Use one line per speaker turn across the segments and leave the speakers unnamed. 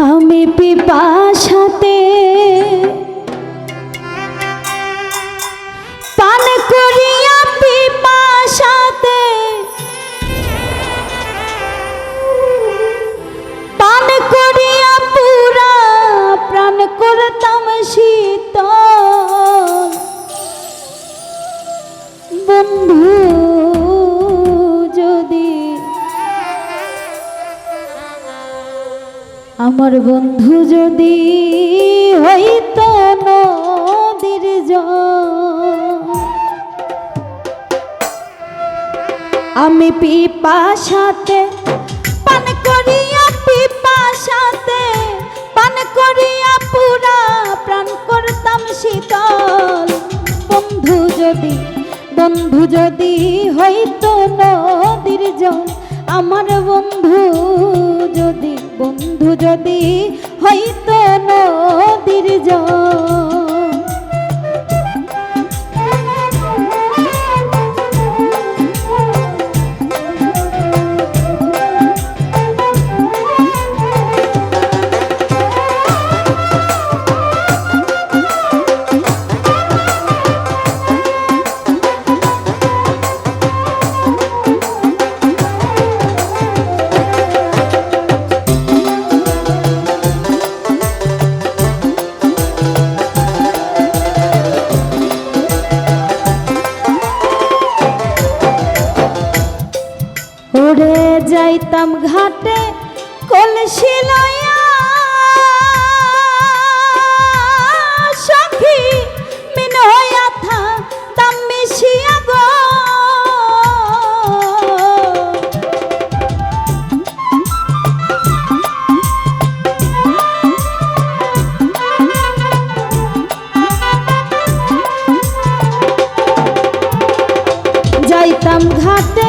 আমি পিপাসাতে আমার বন্ধু যদি হইতো নদীর আমি পিপাসাতে পান করিয়া, পিপাসাতে পান করিয়া পুরা প্রাণ করতাম শীতল। বন্ধু যদি বন্ধু যদি হইতো নদীর জল। আমার বন্ধু যদি বন্ধু যদি হইতো নদীর উড়ে যাইতাম ঘাটে কলসি লইয়া। সখী মিন হইয়া থা দাম মিশিয়া গো। যাইতাম ঘাটে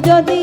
যদি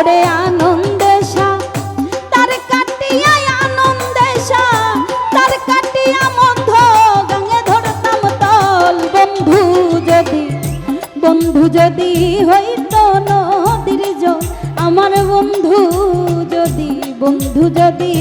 ওরে আনন্দে সা। তার কাটিয়া আনন্দে সা। তার কাটিয়া মধ্য গঙ্গে ধরতাম তল। বন্ধু যদি, বন্ধু আমার বন্ধু যদি বন্ধু যদি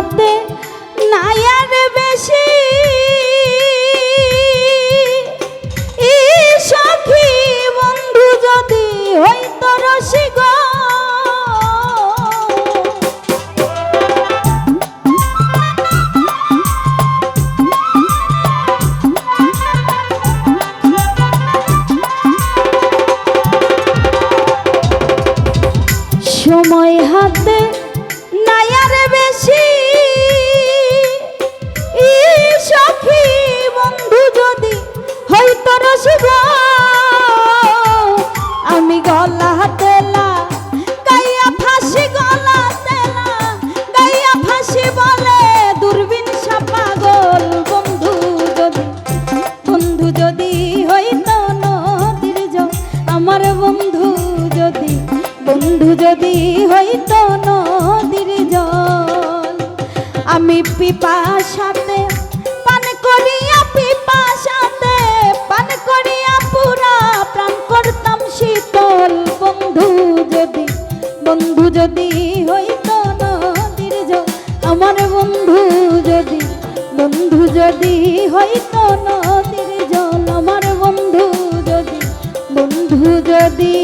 হাতে পিপাসাতে পান করিয়া পিপাসাতে পান করিয়া পুরা প্রাণ করতাম শীতল। বন্ধু যদি বন্ধু যদি হইত নদীর জল, আমার বন্ধু যদি বন্ধু যদি হইত নদীর জল, আমার বন্ধু যদি বন্ধু যদি